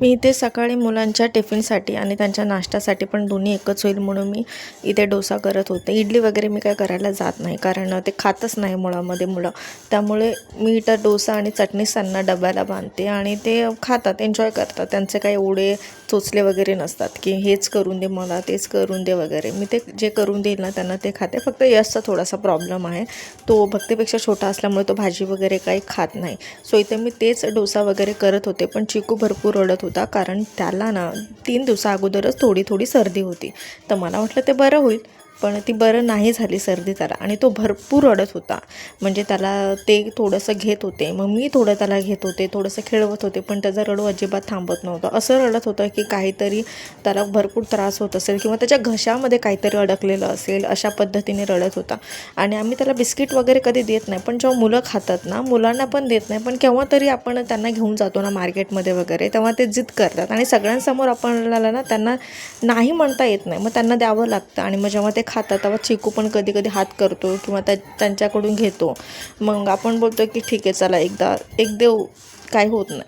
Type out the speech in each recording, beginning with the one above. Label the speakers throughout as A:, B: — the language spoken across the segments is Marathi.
A: मी इथे सकाळी मुलांच्या टिफिनसाठी आणि त्यांच्या नाश्त्यासाठी पण दोन्ही एकच होईल म्हणून मी इथे डोसा करत होते. इडली वगैरे मी काय करायला जात नाही कारण ते खातच नाही मुळामध्ये मुळं त्यामुळे मी इथं डोसा आणि चटणीच त्यांना डब्याला बांधते आणि ते खातात एन्जॉय करतात. त्यांचे काही एवढे चोचले वगैरे नसतात की हेच करून दे मला तेच करून दे वगैरे. मी ते जे करून देईल ना त्यांना ते खाते. फक्त यशचा थोडासा प्रॉब्लेम आहे. तो भक्तीपेक्षा छोटा असल्यामुळे तो भाजी वगैरे काही खात नाही. सो इथे मी तेच डोसा वगैरे करत होते. पण चिकू भरपूर रडत होता कारण त्याला ना तीन दिवसा अगोदरच थोडी थोडी सर्दी होती. तर मला वाटलं ते बरं होईल. पण ती बरं नाही झाली सर्दी त्याला आणि तो भरपूर रडत होता. म्हणजे त्याला ते थोडंसं घेत होते. मग मी थोडं त्याला घेत होते थोडंसं खेळवत होते. पण त्याचा रडू अजिबात थांबत नव्हतं. असं रडत होतं की काहीतरी त्याला भरपूर त्रास होत असेल किंवा त्याच्या घशामध्ये काहीतरी अडकलेलं असेल अशा पद्धतीने रडत होता. आणि आम्ही त्याला बिस्किट वगैरे कधी देत नाही. पण जेव्हा मुलं खातात ना मुलांना पण देत नाही. पण केव्हा तरी आपण त्यांना घेऊन जातो ना मार्केटमध्ये वगैरे तेव्हा ते जिद करतात. आणि सगळ्यांसमोर आपल्याला ना त्यांना नाही म्हणता येत नाही. मग त्यांना द्यावं लागतं. आणि मग जेव्हा ते खातात तेव्हा चिकू पण कधी कधी हात करतो किंवा त्या त्यांच्याकडून घेतो. मग आपण बोलतो की ठीक आहे चला एकदा एक देव काय होत नाही.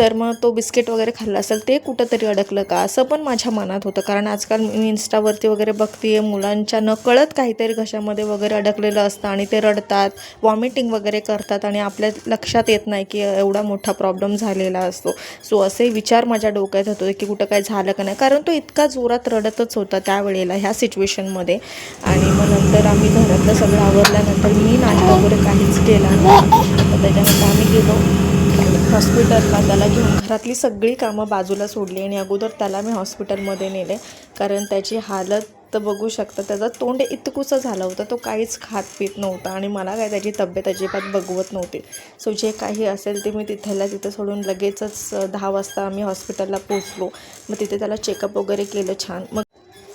A: तर मग तो बिस्किट वगैरे खाल्ला असेल ते कुठंतरी अडकलं का? असं पण माझ्या मनात होतं. कारण आजकाल मी इन्स्टावरती वगैरे बघते मुलांच्या नकळत काहीतरी घशामध्ये वगैरे अडकलेलं असतं आणि ते रडतात वॉमिटिंग वगैरे करतात आणि आपल्या लक्षात येत नाही की एवढा मोठा प्रॉब्लेम झालेला असतो. सो असे विचार माझ्या डोक्यात होतो की कुठं काय झालं का नाही. कारण तो इतका जोरात रडतच होता त्यावेळेला ह्या सिच्युएशनमध्ये आणि मग नंतर आम्ही घरातलं सगळं आवरल्यानंतर मी नाश्ता वगैरे काहीच केला नाही. तर त्याच्यानंतर आम्ही गेलो. हॉस्पिटलला त्याला घेऊन घरातली सगळी कामं बाजूला सोडली आणि अगोदर त्याला मी हॉस्पिटलमध्ये नेले. कारण त्याची हालत तर बघू शकता त्याचा तोंड इतकुसं झालं होतं तो काहीच खात पित नव्हता आणि मला काय त्याची तब्येत अजिबात बघवत नव्हती. सो जे काही असेल ते मी तिथल्या तिथं सोडून लगेचच दहा वाजता आम्ही हॉस्पिटलला पोचलो मग तिथे त्याला चेकअप वगैरे केलं छान. मग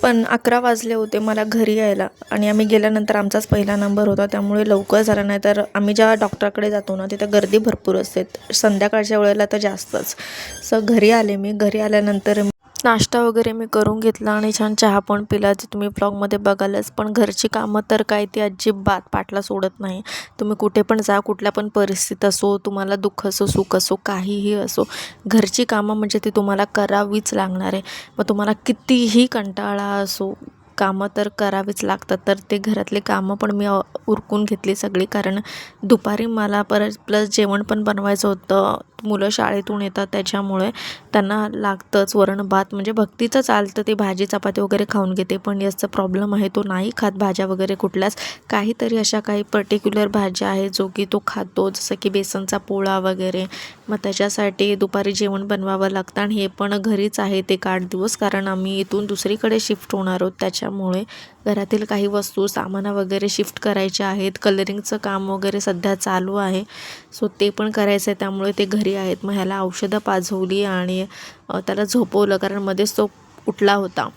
A: पण अकरा वाजले होते मला घरी यायला आणि आम्ही गेल्यानंतर आमचाच पहिला नंबर होता त्यामुळे लवकर झाला नाही. तर आम्ही ज्या डॉक्टरकडे जातो ना तिथं गर्दी भरपूर असते. संध्याकाळच्या वेळेला तर जास्तच. सो घरी आले मी. घरी आल्यानंतर नाश्ता वगैरे मी करून घेतला आणि छान चहा पण पिला. जे तुम्ही ब्लॉगमध्ये बघालच पण घरची कामं तर काय ती अजिबात पाठला सोडत नाही. तुम्ही कुठे पण जा कुठल्या पण परिस्थितीत असो तुम्हाला दुःख असो सुख असो काहीही असो घरची कामं म्हणजे ती तुम्हाला करावीच लागणार आहे. मग तुम्हाला कितीही कंटाळा असो कामं तर करावीच लागतात. तर ते घरातले कामं पण मी उरकून घेतली सगळी. कारण दुपारी मला परत प्लस जेवण पण बनवायचं होतं. मुलं शाळेतून येतात त्याच्यामुळे त्यांना लागतंच वरण भात. म्हणजे भक्तीचं चालतं ते भाजी चपाती वगैरे खाऊन घेते पण याचा प्रॉब्लेम आहे तो नाही खात भाज्या वगैरे कुठल्याच. काहीतरी अशा काही पर्टिक्युलर भाज्या आहेत जो की तो खातो जसं की बेसनचा पोळा वगैरे. मग त्याच्यासाठी दुपारी जेवण बनवावं लागतं आणि हे पण घरीच आहे ते आठ दिवस कारण आम्ही इथून दुसरीकडे शिफ्ट होणार आहोत त्याच्यामुळे घरातील काही वस्तू सामाना वगैरे शिफ्ट करायच्या आहेत. कलरिंगचं काम वगैरे सध्या चालू आहे. सो ते पण करायचं आहे त्यामुळे ते घरी आहेत. मग ह्याला औषधं पाजवली आणि त्याला झोपवलं. कारण मध्येच तो उठला होता.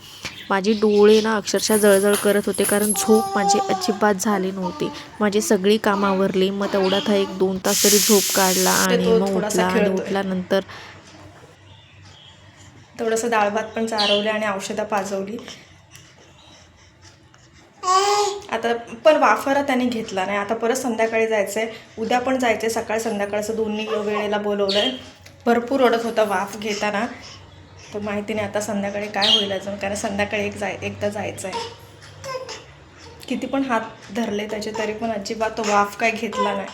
A: माझी डोळे ना अक्षरशः जळजळ करत होते. कारण झोप माझी अजिबात झाली नव्हती. माझी सगळी कामं आवरली. मग तेवढ्यात हा एक दोन तास तरी झोप काढला आणि मग
B: थोडासा
A: उठला आणि. उठल्यानंतर
B: थोडंसं डाळ भात पण चारवले आणि औषधं पाजवली. आता पण वाफारा त्याने घेतला नाही. आता परत संध्याकाळी जायचं आहे उद्या पण जायचं आहे सकाळ संध्याकाळचं दोन्ही वेळेला बोलवलं आहे भरपूर ओढत होता वाफ घेताना. तर माहिती नाही आता संध्याकाळी काय होईल अजून. कारण संध्याकाळी एक जाय एकदा जायचं आहे किती पण हात धरले त्याचे तरी पण अजिबात तो वाफ काय घेतला नाही.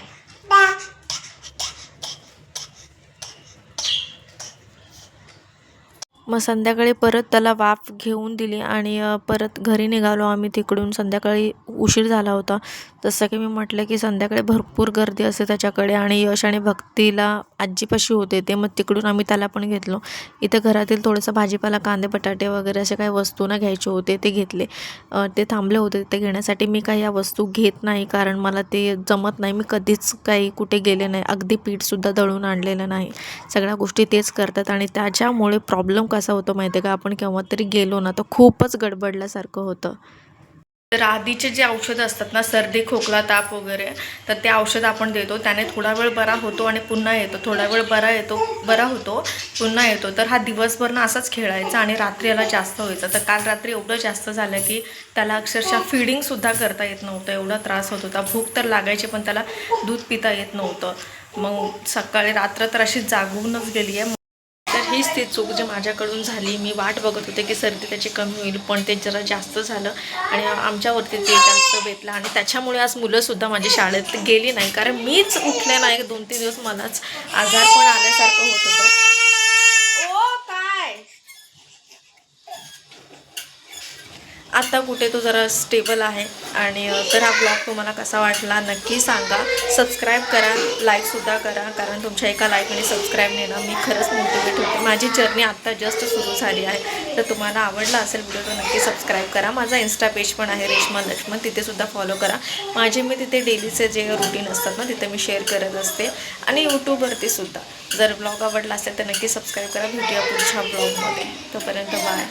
A: मग संध्याकाळी परत त्याला वाफ घेऊन दिली आणि परत घरी निघालो आम्ही तिकडून. संध्याकाळी उशीर झाला होता. जसं की मी म्हटलं की संध्याकाळी भरपूर गर्दी असते त्याच्याकडे आणि यश आणि भक्तीला आजीपाशी होते ते मग तिकडून आम्ही त्याला पण घेतलो. इथं घरातील थोडंसं भाजीपाला कांदे बटाटे वगैरे असे काही वस्तू ना घ्यायचे होते ते घेतले. ते थांबले होते ते घेण्यासाठी. मी काही या वस्तू घेत नाही कारण मला ते जमत नाही. मी कधीच काही कुठे गेले नाही. अगदी पीठसुद्धा दळून आणलेलं नाही. सगळ्या गोष्टी तेच करतात आणि त्याच्यामुळे प्रॉब्लेम कसा होतो माहिती आहे का? आपण केव्हा तरी गेलो ना तर खूपच गडबडल्यासारखं होतं.
B: तर आधीचे जे औषधं असतात ना सर्दी खोकला ताप वगैरे तर ते औषध आपण देतो. त्याने थोडा वेळ बरा होतो आणि पुन्हा येतो. थोडा वेळ बरा येतो बरा होतो पुन्हा येतो. तर हा दिवसभर ना असाच खेळायचा आणि रात्री याला जास्त व्हायचं. तर काल रात्री एवढं जास्त झालं की त्याला अक्षरशः फिडिंगसुद्धा करता येत नव्हतं. एवढा त्रास होत होता. भूक तर लागायची पण त्याला दूध पिता येत नव्हतं. मग सकाळी रात्र तर अशी जागूनच गेली आहे हीच ती चूक जी माझ्याकडून झाली मी वाट बघत होते की सर्दी त्याची कमी होईल पण ते जरा जास्त झालं आणि आमच्यावरती ते जास्त बेतलं आणि त्याच्यामुळे आज मुलंसुद्धा माझी शाळेत गेली नाही. कारण मीच उठले नाही दोन तीन दिवस मलाच आजार पण आल्यासारखं होत होतं ओ काय आत्ता कुठे तो जरा स्टेबल आहे आणि तर हा ब्लॉग तुम्हाला कसा वाटला नक्की सांगा. सबस्क्राईब करा लाईकसुद्धा करा कारण तुमच्या एका लाईक आणि सबस्क्राईबने ना मी खरंच मोटिवेट होते. माझी जर्नी आत्ता जस्ट सुरू झाली आहे. तर तुम्हाला आवडला असेल व्हिडिओ तर नक्की सबस्क्राईब करा. माझा इन्स्टा पेज पण आहे रेश्मा लक्ष्मण. तिथेसुद्धा फॉलो करा. माझे मी तिथे डेलीचे जे रुटीन असतात ना तिथे मी शेअर करत असते. आणि यूट्यूबवरती सुद्धा. जर ब्लॉग आवडला असेल तर नक्की सबस्क्राईब करा. भेटूया पुढच्या ब्लॉगमध्ये तोपर्यंत बाय